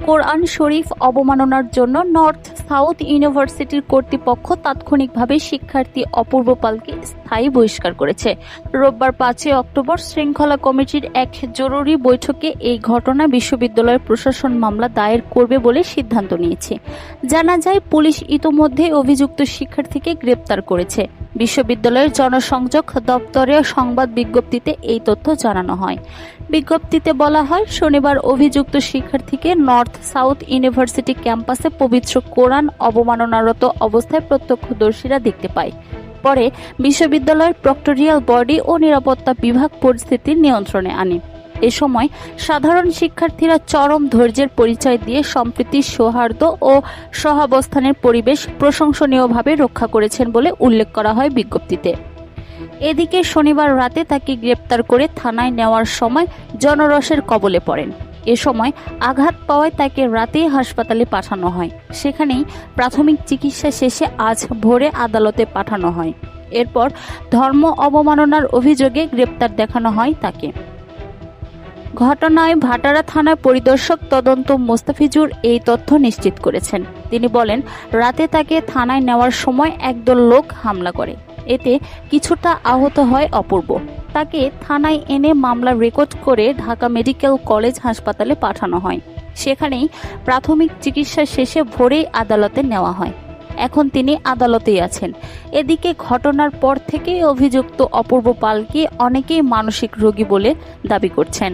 কোরআন শরীফ অবমাননার জন্য north south ইউনিভার্সিটির কর্তৃপক্ষ তাৎক্ষণিকভাবে শিক্ষার্থী অপূর্ব পালকে স্থায়ী বহিষ্কার করেছে। রোববার পাঁচই অক্টোবর শৃঙ্খলা কমিটির এক জরুরি বৈঠকে এই ঘটনা বিশ্ববিদ্যালয়ের প্রশাসন মামলা দায়ের করবে বলে সিদ্ধান্ত নিয়েছে। জানা যায়, পুলিশ ইতোমধ্যে অভিযুক্ত শিক্ষার্থীকে গ্রেপ্তার করেছে। বিশ্ববিদ্যালয়ের জনসংযোগ দপ্তরের সংবাদ বিজ্ঞপ্তিতে এই তথ্য জানানো হয়। বিজ্ঞপ্তিতে বলা হয়, শনিবার অভিযুক্ত শিক্ষার্থীকে নর্থ সাউথ ইউনিভার্সিটি ক্যাম্পাসে পবিত্র কোরআন অবমাননারত অবস্থায় প্রত্যক্ষদর্শীরা দেখতে পায়। পরে বিশ্ববিদ্যালয়ের প্রক্টোরিয়াল বডি ও নিরাপত্তা বিভাগ পরিস্থিতি নিয়ন্ত্রণে আনে। এ সময় সাধারণ শিক্ষার্থীরা চরম ধৈর্যের পরিচয় দিয়ে সম্প্রীতি, সৌহার্দ্য ও সহাবস্থানের পরিবেশ প্রশংসনীয়ভাবে রক্ষা করেছেন বলে উল্লেখ করা হয় বিজ্ঞপ্তিতে। এদিকে শনিবার রাতে তাকে গ্রেপ্তার করে থানায় নেওয়ার সময় জনরসের কবলে পড়েন। এ সময় আঘাত পাওয়ায় তাকে রাতেই হাসপাতালে পাঠানো হয়। সেখানেই প্রাথমিক চিকিৎসা শেষে আজ ভোরে আদালতে পাঠানো হয়। এরপর ধর্ম অবমাননার অভিযোগে গ্রেপ্তার দেখানো হয় তাকে। ঘটনায় ভাটারা থানার পরিদর্শক তদন্ত মোস্তাফিজুর এই তথ্য নিশ্চিত করেছেন। তিনি বলেন, রাতে তাকে থানায় নেওয়ার সময় একদল লোক হামলা করে। এতে কিছুটা আহত হয় অপূর্ব। তাকে থানায় এনে মামলা রেকর্ড করে ঢাকা মেডিকেল কলেজ হাসপাতালে পাঠানো হয়। সেখানেই প্রাথমিক চিকিৎসা শেষে ভোরেই আদালতে নেওয়া হয়। এখন তিনি আদালতেই আছেন। এদিকে ঘটনার পর থেকেই অভিযুক্ত অপূর্ব পালকে অনেকেই মানসিক রোগী বলে দাবি করছেন।